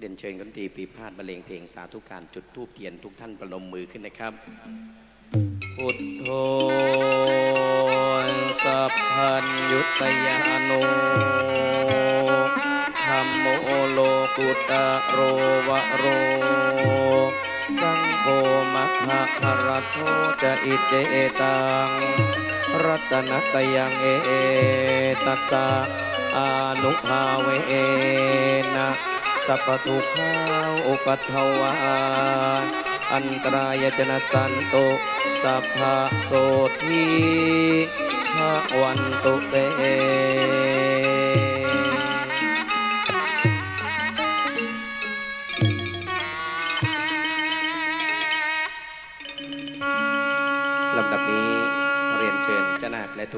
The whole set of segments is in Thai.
เรียนเชิญกันตรีปีพาดบรรเลงเพลงสาธุการจุดทูบเทียนทุกท่านประนมมือขึ้นนะครับพุทโธสัพพัญยุตยานุธรรมโมโลกุตโรวะโร สังโฆมะขะคารโทจะอิเจตัง รัตนตยังเอตัสสะอนุภาเวนะ สัพพทุกขาวอุปัทวาอันตรายจนสันโตสัพพะโสทีพระวันตุเต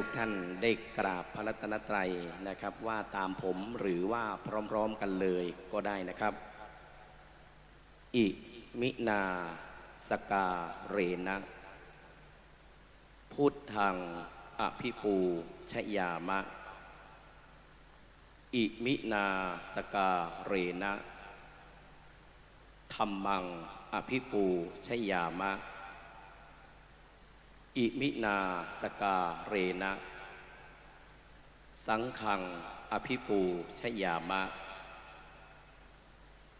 ทุกท่านได้กราบพระรัตนตรัยนะครับ ว่าตามผมหรือว่าพร้อมๆกันเลยก็ได้นะครับ อิมินาสกาเรนะพุทธังอภิปูชยามะ อิมินาสกาเรนะธรรมังอภิปูชยามะ อิมินาสกาเรนะ สังขังอภิปูชยามะ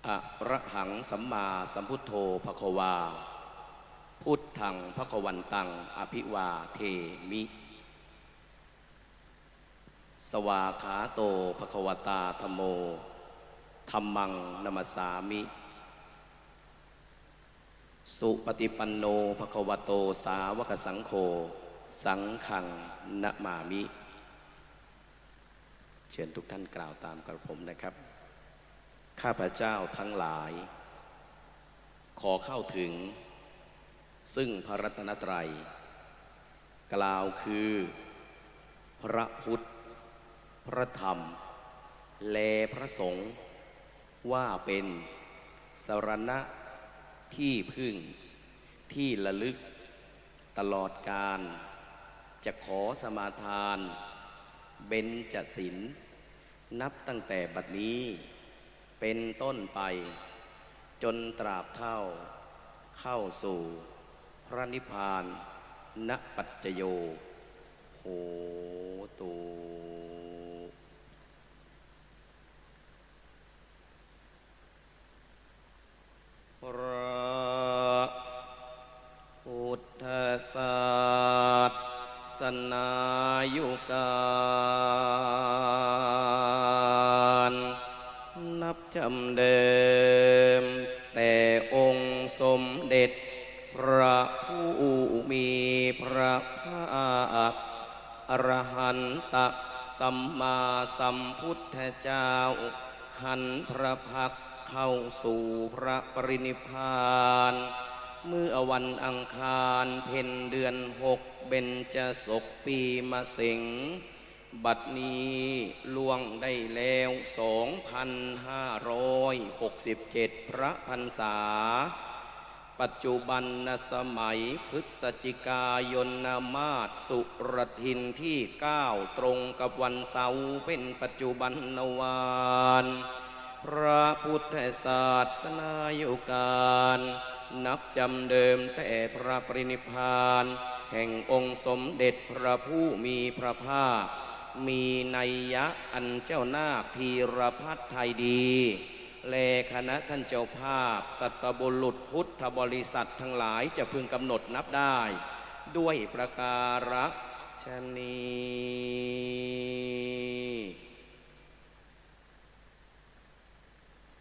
อะระหังสัมมาสัมพุทโธภควา พุทธังภควันตัง อภิวาเทมิ สวาขาโตภควตาธโมธรรมังนมสามิ สุปฏิปันโนภควโตสาวกสังโฆสังขังนะมามิ เชิญทุกท่านกล่าวตามกระผมนะครับ ข้าพเจ้าทั้งหลาย ขอเข้าถึง ซึ่งพระรัตนตรัย กล่าวคือ พระพุทธ พระธรรม และพระสงฆ์ว่าเป็นสรณะ ที่พึ่งที่ระลึกตลอดการ จะขอสมาทาน เบญจศีลนับตั้งแต่บัดนี้ เป็นต้นไป จนตราบเท่า เข้าสู่พระนิพพาน ณปัจจโยโหตู ระพุทธศาสนายุการนับจำเดิม แต่องค์สมเด็จ พระผู้มีพระภาคอรหันตะสัมมาสัมพุทธเจ้า หันพระพัก เข้าสู่พระปรินิพานเมื่อวันอังคารเพ็ญเดือนหกเบญจศกปีมะเสงบัดนี้ล่วงได้แล้วสองพันห้าร้อยหกสิบเจ็ดพระพรรษา ปัจจุบันนสมัยพฤศจิกายนนามาสุรทินที่ 9 ตรงกับวันเสาร์เป็นปัจจุบันนวาน พระพุทธศาสนายุการ นับจำเดิมแต่พระปรินิพาน แห่งองค์สมเด็จพระผู้มีพระภาค มีนัยยะอันเจ้านาคพีรพัฒไทยดี แลคณะท่านเจ้าภาพ สัตบุรุษพุทธบริษัททั้งหลายจะพึงกำหนดนับได้ ด้วยประการชนี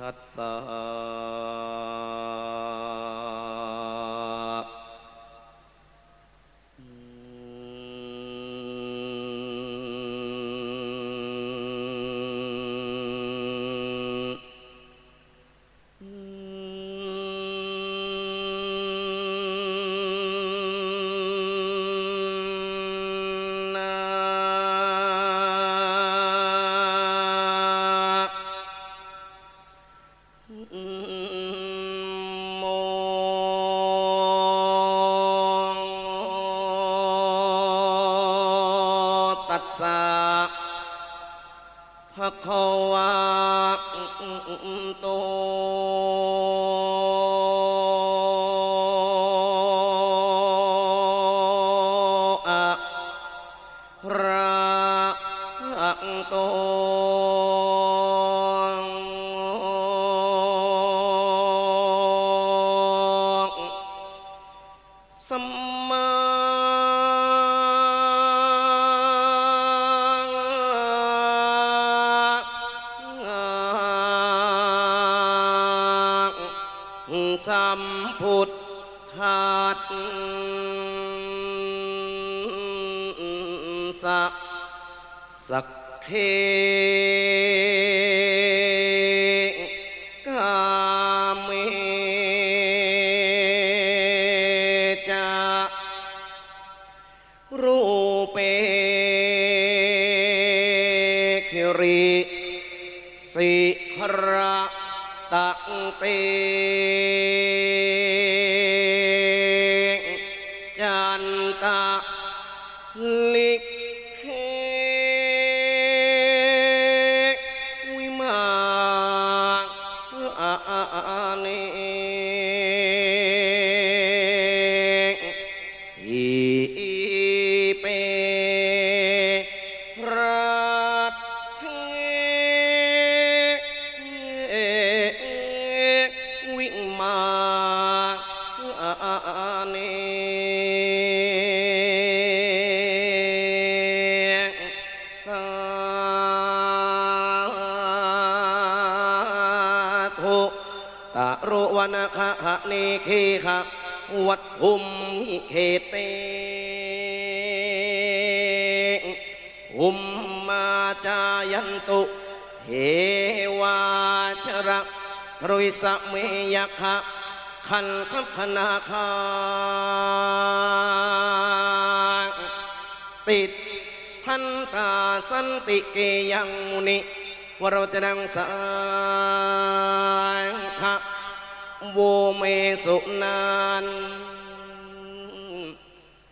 สสะ สัมพุทธัสสะสักเค หุมิเขเตหุมมาจายันตุเหวาชระรุยสเมยะคะขันธพนาคาติดทันตาสันติเกยังมุนิวรจนังสังฆะโวเมสุนาน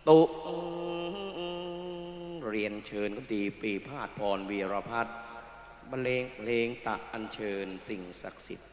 ตุเรียนเชิญก็ดีปีพาดพรวีรพัฒน์บรรเลงเพลงตะอัญเชิญสิ่งศักดิ์สิทธิ์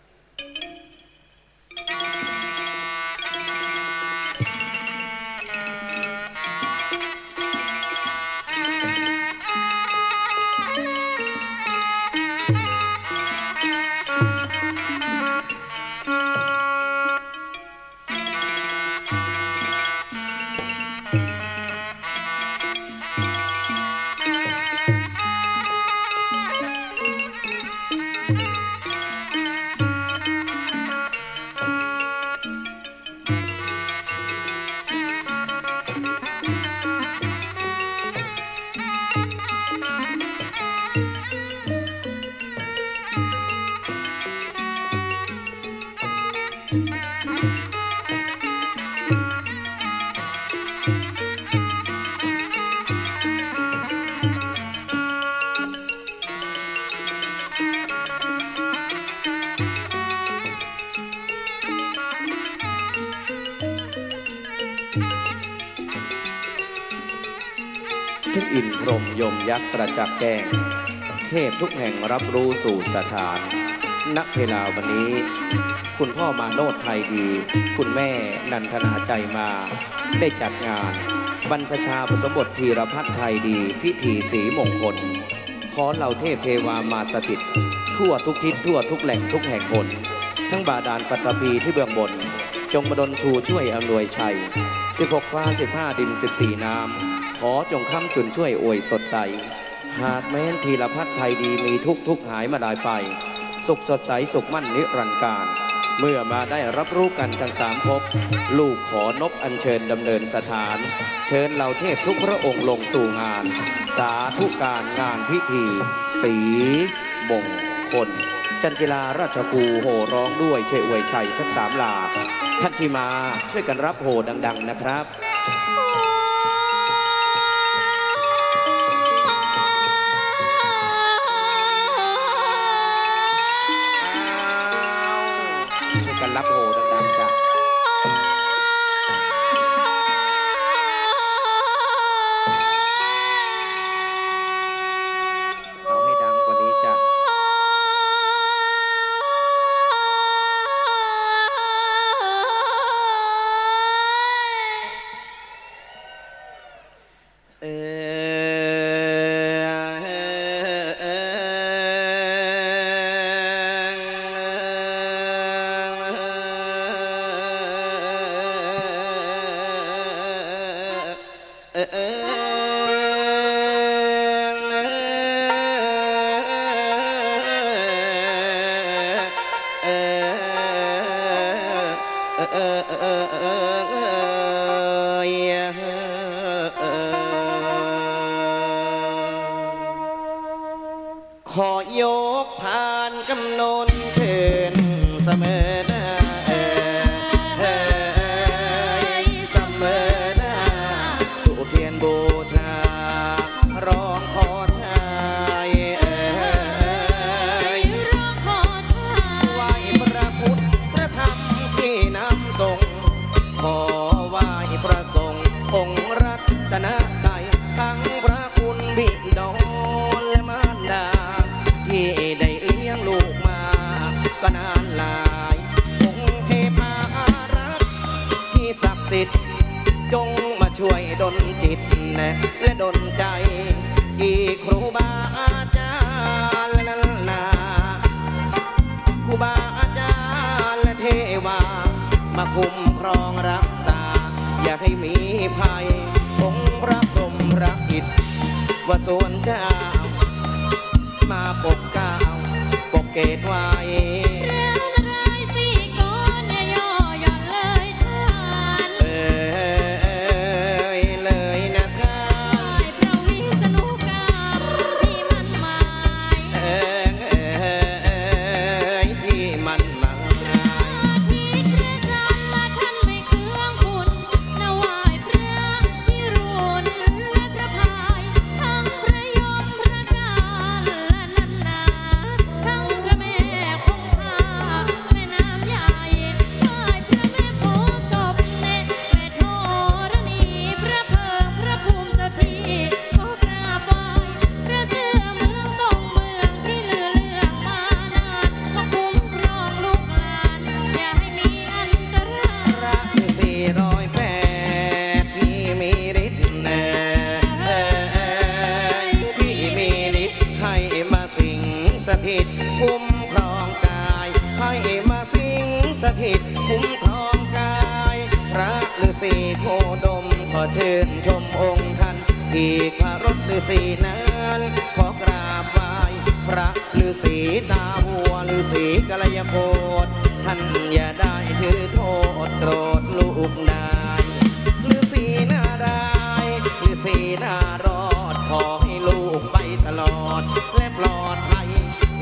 อินพรมยมยักษ์ประจักษ์แจ้ง เทพทุกแห่งรับรู้สู่สถานณเวลาวันนี้ คุณพ่อมาโนดไทยดี คุณแม่นันทนาใจมา ได้จัดงาน บรรพชาผสมบทธีรพัฒน์ไทยดี พิธีสีมงคล ขอเหล่าเทพเทวามาสถิต ทั่วทุกทิศทั่วทุกแหล่งทุกแห่งหนทั้งบาดาลปัตตภีที่เบื้องบน จงมาดลชูช่วยอำนวยชัย 16 ฟ้า 15 ดิน 14 น้ำ ขอจงค้ำจุนช่วยอวยสดใส หากแม้นทีละพัดไทยดีมีทุกทุกหายมาได้ไป สุขสดใสสุขมั่นนิรันดร์การ เมื่อมาได้รับรู้กันทั้งสามภพลูกขอนบอัญเชิญดำเนินสถาน เชิญเหล่าเทพทุกพระองค์ลงสู่งาน สาธุการงานพิธี สีมงคลจันจิลาราชภูโห่ร้องด้วยช่วยอวยชัยสักสามลาท่านที่มาช่วยกันรับโห่ดัง ๆ นะครับ ขอยกผ่านกำนน จงมาช่วยดลจิตและดลใจ อีครูบาอาจารย์และนันนาครูบาอาจารย์และเทวา มาคุ้มครองรักษา อย่าให้มีภัยองค์พระพรหมรักอิฐว่าส่วนเจ้ามาปกเก้าปกเกตไว้ ชิญชมองค์ท่านที่พระรถฤาษีนั้นขอกราบไหว้พระฤาษีตาหัวฤาษีกัลยาโพธท่านอย่าได้ถือโทษโกรธลูกนายฤาษีนารายณ์ฤาษีนารอดขอให้ลูกไปตลอด และปลอดภัย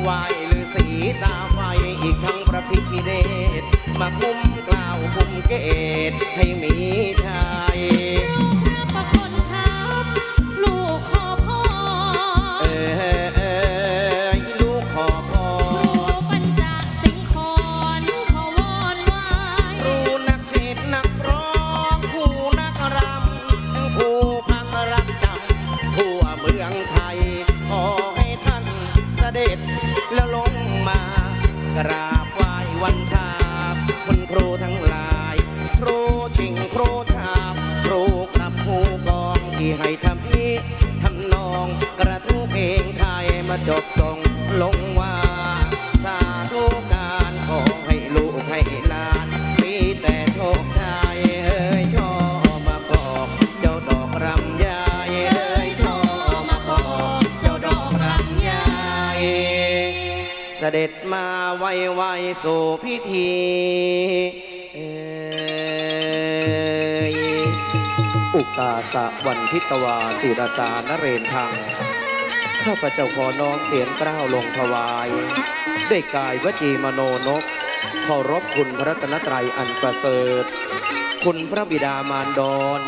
ไหวฤาษีตาไฟอีกทั้งพระพิฆเนศ มาคุ้มกล่าวคุ้มเกตให้มีชัย อุกาสะวันพิตวาศิรสานเรนทางข้าพเจ้าขอน้อมเสียงกล้าวลงถวาย ได้กายวจีมโนนกเคารพคุณพระรัตนตรัยอันประเสริฐ คุณพระบิดามารดอน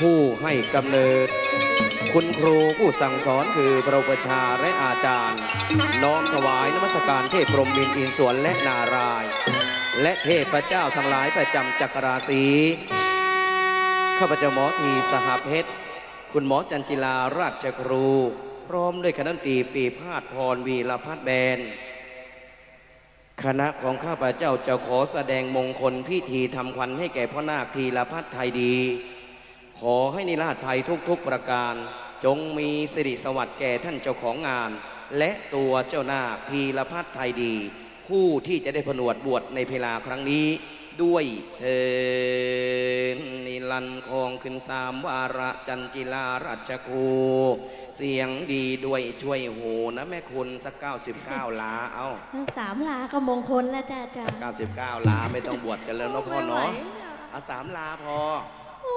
ผู้ให้กำเนิด คุณครูผู้สั่งสอนคือพระอุปชาและอาจารย์ น้อมถวายนมัสการเทพพรหมมินทร์อินสวนและนาราย และเทพเจ้าทั้งหลายประจำจักรราศี ข้าพเจ้าหมอทีสหเพชร คุณหมอจันจิลาราชครู พร้อมด้วยคณะดนตรีปีพาดพรวีรพัฒแบน คณะของข้าพเจ้าจะขอแสดงมงคลพิธีทำขวัญให้แก่พ่อนาคทีลพัฒไทยดี ขอให้นิราชภัยทุกๆประการ จงมีสิริสวัสดิ์แก่ท่านเจ้าของงาน และตัวเจ้านาคพีรพัฒไทยดี ผู้ที่จะได้ผนวดบวชในเพลาครั้งนี้ ด้วยเทินนิลันคองขึ้นสามวาระจันจิลารัชกูเสียงดีด้วยช่วยโหนะแม่คุณสัก 99ลาเอาสามลาก็มงคลแล้วจ้าจ้า99ลาไม่ต้องบวชกันแล้วเนาะพ่อเนาะเอาสามลาพอ โอ้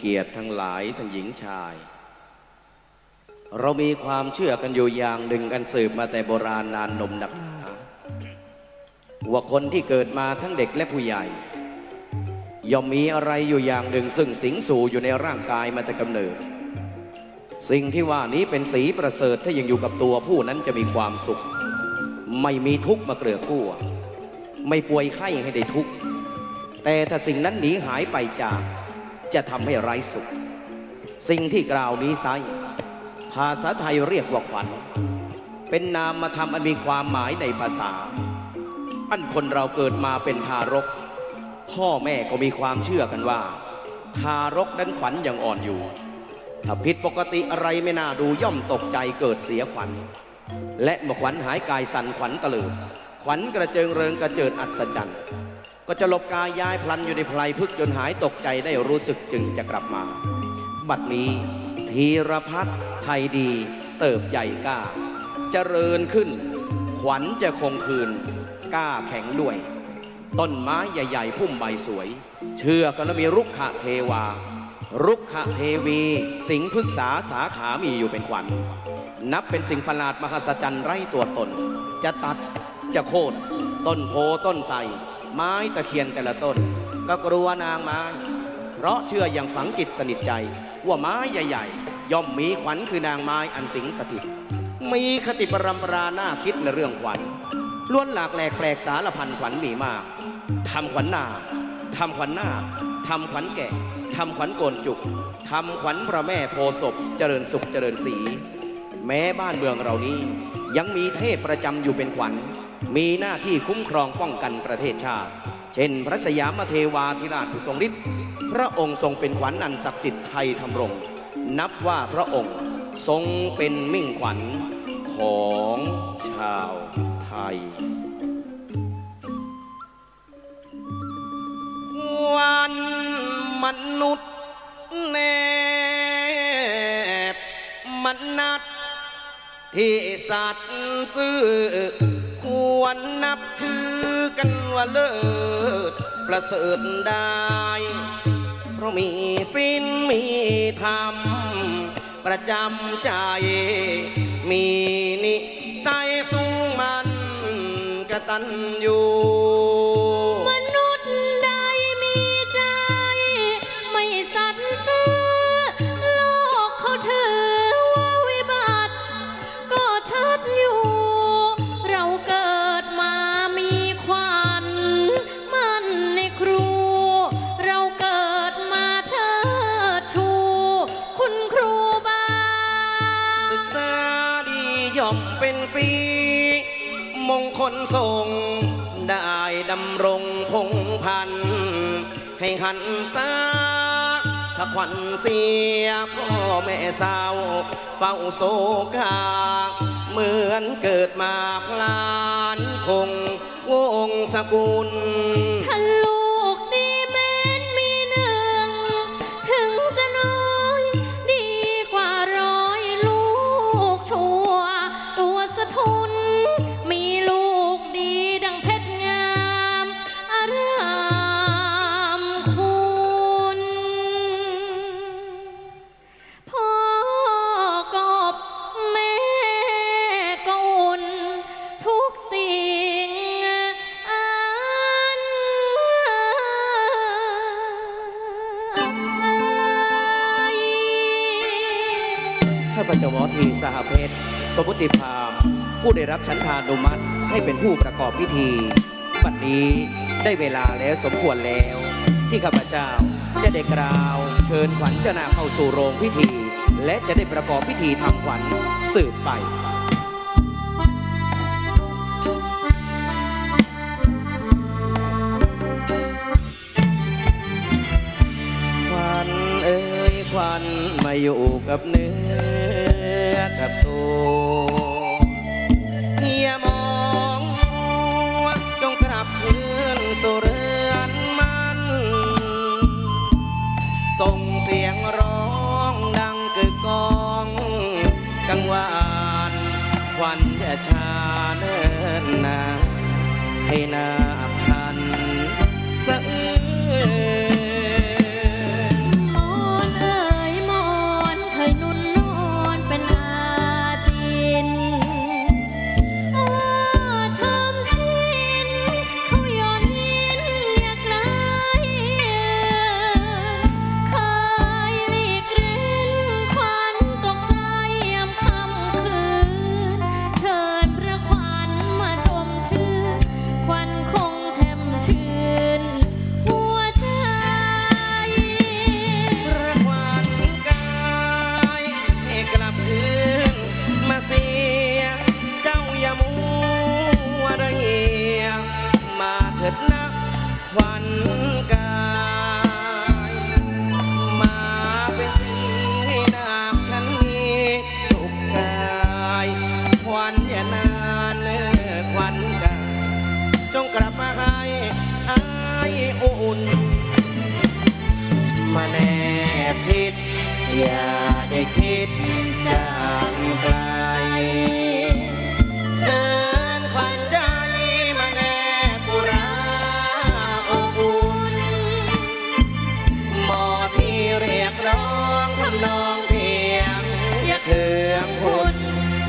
เกียรติทั้งหลายทั้งหญิงชาย เรามีความเชื่อกันอยู่อย่างหนึ่งกันสืบมาแต่โบราณนานนมนักหนาว่าคนที่เกิดมาทั้งเด็กและผู้ใหญ่ ย่อมมีอะไรอยู่อย่างหนึ่งซึ่งสิงสู่อยู่ในร่างกายมาแต่กำเนิด สิ่งที่ว่านี้เป็นสีประเสริฐถ้ายังอยู่กับตัวผู้นั้นจะมีความสุข ไม่มีทุกข์มาเกลือกกลัว ไม่ป่วยไข้ให้ได้ทุกข์แต่ถ้าสิ่งนั้นหนีหายไปจาก จะทำให้ไร้สุข สิ่งที่กล่าวนี้ไซภาษาไทยเรียกว่าขวัญ เป็นนามมาทำอันมีความหมายในภาษา อันคนเราเกิดมาเป็นทารก พ่อแม่ก็มีความเชื่อกันว่า ทารกนั้นขวัญยังอ่อนอยู่ ถ้าผิดปกติอะไรไม่น่าดูย่อมตกใจเกิดเสียขวัญ และเมื่อขวัญหายกายสั่นขวัญตะลึงขวัญกระเจิงเริงกระเจิดอัศจรรย์ ก็จะหลบกายย้ายพลันอยู่ในพลายพึกจนหายตกใจได้รู้สึกจึงจะกลับมา บัดนี้พีรพัฒน์ไทยดี เติบใหญ่กล้าเจริญขึ้น ขวัญจะคงคืนกล้าแข็งด้วย ต้นไม้ใหญ่ ๆ พุ่มใบสวย เชื่อกันว่ามีรุกขะเทวา รุกขะเทวี สิงพฤกษาสาขามีอยู่เป็นขวัญ นับเป็นสิ่งประหลาดมหัศจรรย์ไร้ตัวตน จะตัดจะโค่นต้นโพต้นไทร ไม้ตะเคียนแต่ละต้น ก็กลัวนางไม้ เพราะเชื่ออย่างฝังจิตสนิทใจ ว่าไม้ใหญ่ๆ ย่อมมีขวัญคือนางไม้อันสิงสถิต มีคติปรำปราหน้าคิดในเรื่องขวัญล้วนหลากแหลกแปลกสารพันขวัญมีมากทำขวัญนาทำขวัญนาทำขวัญแก่ทำขวัญโกนจุกทำขวัญพระแม่โพศพเจริญสุขเจริญศรีแม้บ้านเมืองเรานี้ยังมีเทพประจำอยู่เป็นขวัญ มีหน้าที่คุ้มครองป้องกันประเทศชาติ เช่น พระสยามเทวาธิราชผู้ทรงฤทธิ์พระองค์ทรงเป็นขวัญอันศักดิ์สิทธิ์ไทยทำรงนับว่าพระองค์ทรงเป็นมิ่งขวัญของชาวไทยวันมนุษย์แนบมันนัดที่สัตว์ซื่อ ควรนับถือกันว่าเลิศประเสริฐได้เพราะมีศีลมีธรรม ประจำใจ มีนิสัยสูงมันกระตันอยู่ ให้หันซาถ้าขวัญเสียพ่อแม่สาวเฝ้าโศกาเหมือนเกิดมาพลานคงวงสกุล วทีสหเพชร สมุติพามผู้ได้รับฉันทานุมัติให้เป็นผู้ประกอบพิธีบัดนี้ได้เวลาแล้วสมควรแล้ว ที่ข้าพเจ้าจะได้กล่าว เชิญขวัญเจ้านาเข้าสู่โรงพิธี และจะได้ประกอบพิธีทำขวัญสืบไปควันเอ้ยควันมาอยู่กับเนื้อ ให้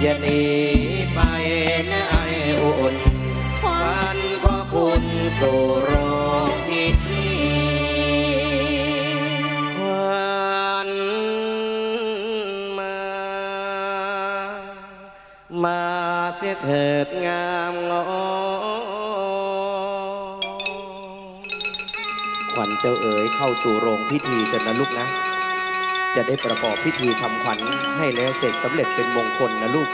อย่าหนีไปนะไออุ่นวันขอคุณสู่โรงพิธีควันมา มาเสียเถิดงามงอขวัญเจ้าเอ๋ยเข้าสู่โรงพิธีกันนะลูกนะ จะได้ประกอบพิธีทำขวัญให้แล้วเสร็จสำเร็จเป็นมงคลนะลูก